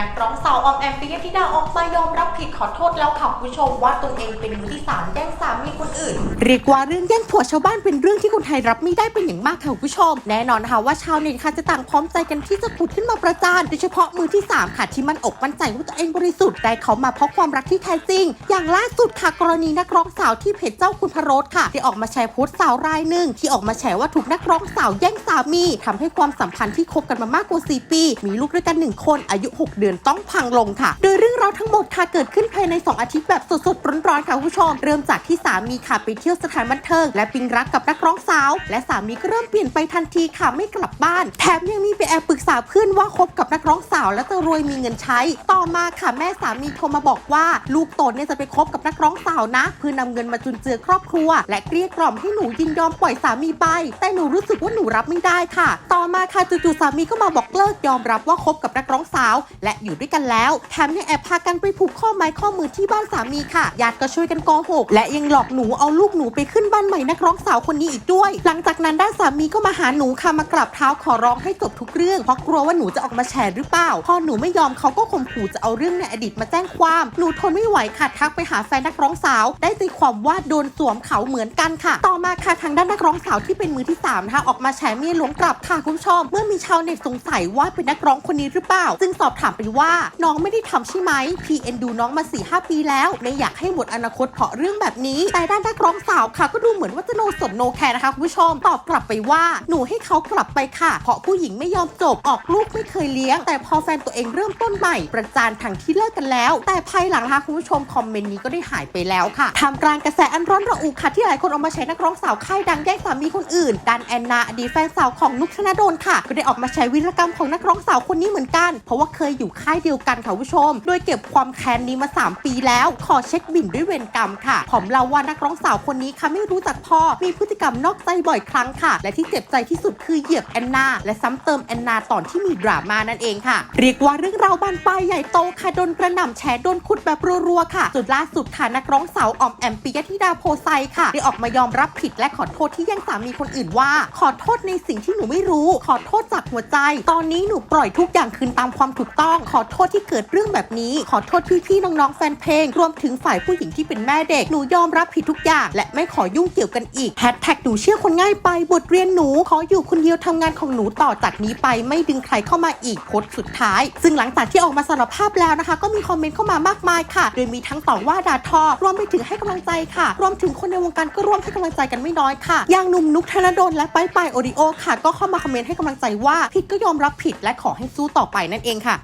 นักร้องสาวออมแอมปิยธิดาออกมายอมรับผิดขอโทษแล้วค่ะคุณผู้ชมว่าตนเองเป็นมือที่สามแย่งสามีคนอื่น เรียกว่าเรื่องแย่งผัวชาวบ้านเป็นเรื่องที่คนไทยรับไม่ได้เป็นอย่างมากค่ะคุณผู้ชม แน่นอนนะคะว่าชาวเน็ตค่ะจะต่างพร้อมใจกันที่จะขุดขึ้นมาประจานโดยเฉพาะมือที่ 3 ค่ะที่มันอกมั่นใจว่าตัวเองบริสุทธิ์ได้เขามาเพราะความรักที่แท้จริง อย่างล่าสุดค่ะกรณีนักร้องสาวที่เพจเจ้าคุณพโรสค่ะได้ออกมาแชร์โพสต์สาวรายหนึ่งที่ออกมาแฉว่าถูกนักร้องสาวแย่งสามีทำให้ความสัมพันธ์ที่คบกันมามากกว่า 4 ปี มีลูกด้วยกันหนึ่งคนอายุ6เดือนต้องพังลงค่ะ โดยเรื่องราวทั้งหมดค่ะเกิดขึ้นภายใน 2 อาทิตย์แบบสดๆร้อนๆค่ะคุณผู้ชม เริ่มจากที่สามีค่ะไปเที่ยวสถานบันเทิง และปิงรักกับนักร้องสาว และสามีก็เริ่มเปลี่ยนไปทันทีค่ะไม่กลับบ้าน แถมยังมีไปแอบปรึกษาเพื่อนว่าคบกับนักร้องสาว และจะรวยมีเงินใช้ ต่อมาค่ะแม่สามีโทรมาบอกว่า ลูกตนเนี่ยจะไปคบกับนักร้องสาวนะเพื่อนำเงินมาจุนเจือครอบครัว และเกลี้ยกล่อมให้หนูยินยอมปล่อยสามีไป แต่หนูรู้สึกว่าหนูรับไม่ได้ค่ะ ต่อมาค่ะจู่ๆสามีก็มาบอกเลิกยอมรับว่าคบกับนักร้องสาว และอยู่ด้วยกันแล้วแถมยังแอบพากันไปผูกข้อไม้ข้อมือที่บ้านสามีค่ะญาติก็ช่วยกันโกหกและยังหลอกหนูเอาลูกหนูไปขึ้นบ้านใหม่นักร้องสาวคนนี้อีกด้วย หลังจากนั้นด้านสามีก็มาหาหนูค่ะมากราบเท้าขอร้องให้จบทุกเรื่องเพราะกลัวว่าหนูจะออกมาแฉหรือเปล่าพอหนูไม่ยอมเขาก็ข่มขู่จะเอาเรื่องในอดีตมาแจ้งความหนูทนไม่ไหวค่ะทักไปหาแฟนนักร้องสาว ได้ใจความว่าโดนสวมเขาเหมือนกันค่ะ ต่อมาค่ะทางด้านนักร้องสาวที่เป็นมือที่สามนะคะออกมาแฉเมียหลวงกลับค่ะคุณผู้ชมเมื่อมีชาวเน็ตสงสัยว่าเป็นนักร้องคนนี้หรือเปล่า จึงสอบถามไปว่า น้องไม่ได้ทำใช่ไหมพีเอ็นดูน้องมา4ีหปีแล้ว ไม่อยากให้หมดอนาคตเพราะเรื่องแบบนี้ แต่ด้านนักร้องสาวค่ะก็ดูเหมือนว่าจะโนสนโนแคร์นะคะคุณผู้ชมตอบกลับไปว่าหนูให้เขากลับไปค่ะ เพราะผู้หญิงไม่ยอมจบออกลูกไม่เคยเลี้ยง แต่พอแฟนตัวเองเริ่มต้นใหม่ประจานทางที่เลิกกันแล้ว แต่ภายหลังนะคะคุณผู้ชมคอมเมนต์นี้ก็ได้หายไปแล้วค่ะทำกลางกระแสอันร้อนระอุค่ะที่หลายคนออกมาแชร์นักร้องสาวค่ายดังแย่งสามีคนอื่นดันแอนนาอดีตแฟนสาวของนุกธนะโดลค่ะ ก็ได้ออกมาแชร์วีรกรรมของนักร้องสาวคนนี้เหมือนกัน เพราะว่าเคยอยู่ค่ายเดียวกันค่ะผู้ชม โดยเก็บความแค้นนี้มา 3 ปีแล้ว ขอเช็คบินด้วยเวรกรรมค่ะผมเล่าว่านักร้องสาวคนนี้ค่ะไม่รู้จักพ่อ มีพฤติกรรมนอกใจบ่อยครั้งค่ะ และที่เจ็บใจที่สุดคือเหยียบแอนนา และซ้ำเติมแอนนาตอนที่มีดราม่านั่นเองค่ะ เรียกว่าเรื่องราวบานปลายใหญ่โตค่ะโดนกระหน่ำแชร์โดนขุดแบบรัวๆค่ะสุดล่าสุดค่ะนักร้องสาวออมแอมปิยธิดาโพไซค่ะได้ออกมายอมรับผิดและขอโทษที่แย่งสามีคนอื่นว่า ขอโทษในสิ่งที่หนูไม่รู้ ขอโทษจากหัวใจ ตอนนี้หนูปล่อยทุกอย่างคืนตามความถูกต้องขอโทษที่เกิดเรื่องแบบนี้ ขอโทษพี่ๆน้องๆแฟนเพลง รวมถึงฝ่ายผู้หญิงที่เป็นแม่เด็ก หนูยอมรับผิดทุกอย่าง และไม่ขอยุ่งเกี่ยวกันอีกแฮชแท็กหนูเชื่อคนง่ายไป บทเรียนหนู ขออยู่คนเดียวทำงานของหนูต่อจากนี้ไป ไม่ดึงใครเข้ามาอีกโพสสุดท้าย ซึ่งหลังจากที่ออกมาสารภาพแล้วนะคะ ก็มีคอมเมนต์เข้ามามากมายค่ะ โดยมีทั้งต่อว่าด่าทอ รวมไปถึงให้กำลังใจค่ะ รวมถึงคนในวงการก็ร่วมให้กำลังใจกันไม่น้อยค่ะ อย่างหนุ่มนุกธนดลและไปไปโอริโอค่ะ ก็เข้ามาคอมเมนต์ให้กำลังใจว่าผิดก็ยอมรับผิดและขอให้สู้ต่อไปนั่นเองค่ะ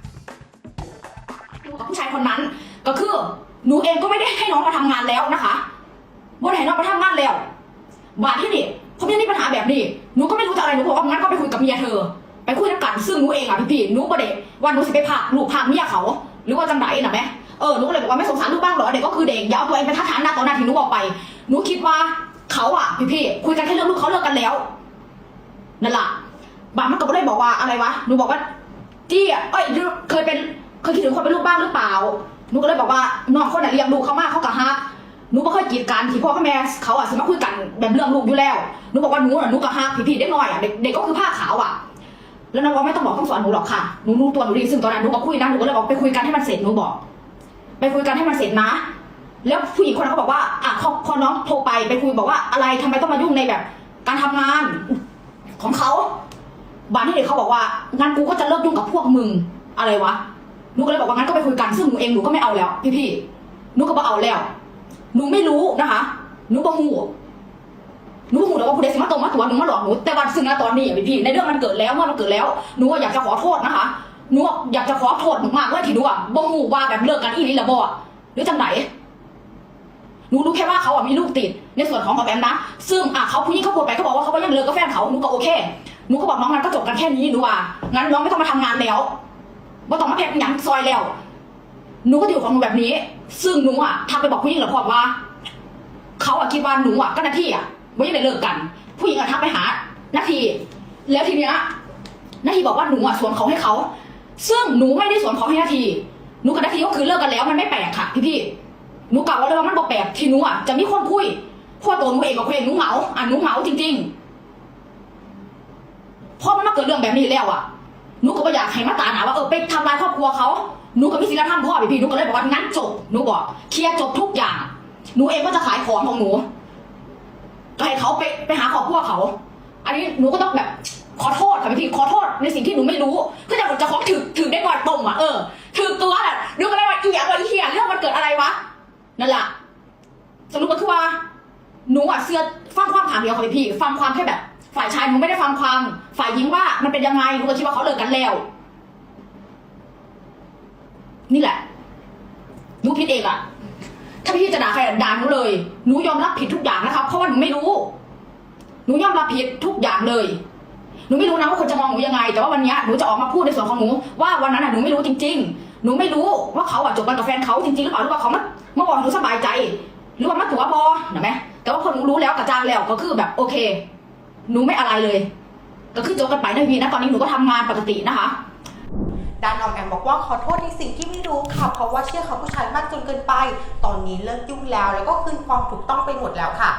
กับผู้ชายคนนั้น ก็คือหนูเองก็ไม่ได้ให้น้องมาทำงานแล้วนะคะบ่ได้ให้น้องมาทำงานแล้วบาทที่นี่ผมยังมีปัญหาแบบนี้หนูก็ไม่รู้จะอะไรหนูบอกว่างั้นก็ไปคุยกับเมียเธอ ไปคุยกันซึ่งหนูเองอะพี่พี่หนูประเด็กว่าหนูสิไปพาลูกพาเมียเขา หรือว่าจังไหนะแม่เออหนูก็เลยบอกว่าไม่สงสารลูกบ้างเหรอเด็กก็คือเด็กอย่าเอาตัวเองเป็นทัฐานนะตอนนั้นที่หนูบอกไปหนูคิดว่าเขาอะพี่พี่คุยกันแค่เรื่องลูกเขาเลิกกันแล้วนั่นแหละบางมันก็ไม่ได้บอกว่าอะไรวะหนูบอกว่าจี้อะเอ้ยเคยเป็น เคยคิดถึงคนเป็นลูกบ้างหรือเปล่าหนูก็เลยบอกว่าน้องคนไหนเลี้ยงลูกเขามากเขากะฮักหนูไม่เคยกีดกันที่พ่อกับแม่เขาอะสมาคุยกันแบบเรื่องลูกอยู่แล้วหนูบอกว่าหนูอะหนูกะฮักพี่ๆเด็กน้อยอะเด็กเด็กก็คือผ้าขาวอะแล้วน้องบอกไม่ต้องบอกต้องสอนหนูหรอกค่ะหนูรู้ตัวหนูดีซึ่งตอนนั้นหนูก็คุยนะหนูก็เลยบอกไปคุยกันให้มันเสร็จหนูบอก ไปคุยกันให้มันเสร็จนะ แล้วผู้หญิงคนนั้นก็บอกว่าอะพอพอน้องโทรไปไปคุยบอกว่าอะไรทำไมต้องมายุ่งในแบบ การทำงานของเขาบานที่เด็กเขาบอกว่างั้นกูก็จะเลิกยุ่งกับพวกมึงอะไรวะ หนูก็เลยบอกว่างั้นก็ไปคุยกันซึ่งหนูเองหนูก็ไม่เอาแล้ว พี่พี่หนูก็บอกเอาแล้ว หนูไม่รู้นะคะหนูบ่หูหนูบ่หูแต่ว่าผู้ใดสิมาตรงมาตัวหนูมาหลอกหนูแต่วันซึ่งนะตอนนี้พี่พี่ในเรื่องมันเกิดแล้วเมื่อมันเกิดแล้วหนูอะอยากจะขอโทษนะคะหนูอะอยากจะขอโทษมากๆเลยที่หนูอะบ่หูว่าแบบเลิกกันอีนี่ละบ่หรือจังไหนหนูรู้แค่ว่าเขาอะมีลูกติดในส่วนของของแบมนะ ซึ่งอะเขาผู้หญิงเขาพูดไปเขาบอกว่าเขาก็ยังเลิกกับแฟนเขาหนูก็โอเคหนูก็บอกน้องงั้นก็จบกันแค่นี้หนูว่างั้นน้องไม่ต้องมาทำงานแล้ว ไม่ต้องมาแพกหยังซอยแล้ว หนูก็อยู่ของหนูแบบนี้ ซึ่งหนูอะทักไปบอกผู้หญิงหรอพอว่า เขาอะคิดว่าหนูอะก็หนาทีอะไม่ได้เลิกกัน ผู้หญิงอะทักไปหา นาที แล้วทีเนี้ยนาทีบอกว่าหนูอะสวมเขาให้เขา ซึ่งหนูไม่ได้สวมเขาให้นาที หนูกับนาทีก็คือเลิกกันแล้วมันไม่แปลกค่ะพี่พี่หนูกล่าวว่าเลยว่ามันบอกแปลกที่หนูอะจะมีคนคุยเพราะวกตัวหนูเองกับคุยเองหนูเหงาอะหนูเหงาจริง ๆพอมันมาเกิดเรื่องแบบนี้แล้วอะ หนูก็ไม่อยากให้มาตาหนาว่าเออไปทำลายครอบครัวเขาหนูก็มีศีลธรรมพ่อพี่พี่หนูก็เลยบอกว่างั้นจบหนูบอกเคลียร์จบทุกอย่าง หนูเองก็จะขายของของหนูก็ให้เขาไปไปหาครอบครัวเขา อันนี้หนูก็ต้องแบบขอโทษค่ะพี่พี่ขอโทษในสิ่งที่หนูไม่รู้ก็จะจะของถือถือได้ก่อนตรงอะเออถือตัวอะหนูก็เลยว่าอีหยังวะอีเหี้ยเรื่องมันเกิดอะไรวะนั่นแหละสรุปก็คือว่าหนูอะเสื้อฟังความถามเดียวค่ะพี่พี่ฟังความแค่แบบ ฝ่ายชายหนูไม่ได้ฟังความ ฝ่ายหญิงว่ามันเป็นยังไงหนูก็คิดว่าเขาเลิกกันแล้ว นี่แหละหนูผิดเองอะถ้าพี่จะด่าใครด่าหนูเลยหนูยอมรับผิดทุกอย่างนะครับ เพราะว่าหนูไม่รู้หนูยอมรับผิดทุกอย่างเลยหนูไม่รู้นะว่าคนจะมองหนูยังไง แต่ว่าวันนี้หนูจะออกมาพูดในส่วนของหนูว่าวันนั้นอะหนูไม่รู้จริง ๆ หนูไม่รู้ว่าเขาอะจบกันกับแฟนเขาจริงๆหรือเปล่าหรือว่าเขามามาบอกให้หนูสบายใจ หรือว่ามาตัวบอเห็นไหมแต่ว่าพอหนูรู้แล้วกระจ่างแล้วก็คือแบบโอเค หนูไม่อะไรเลย ก็ขึ้นโจบกันไปนะพี่นะตอนนี้หนูก็ทำงานปกตินะคะด้านออมแอมบอกว่าขอโทษในสิ่งที่ไม่รู้ค่ะ เพราะว่าเชื่อเขาผู้ชายมากจนเกินไป ตอนนี้เลิกยุ่งแล้ว แล้วก็คืนความถูกต้องไปหมดแล้วค่ะ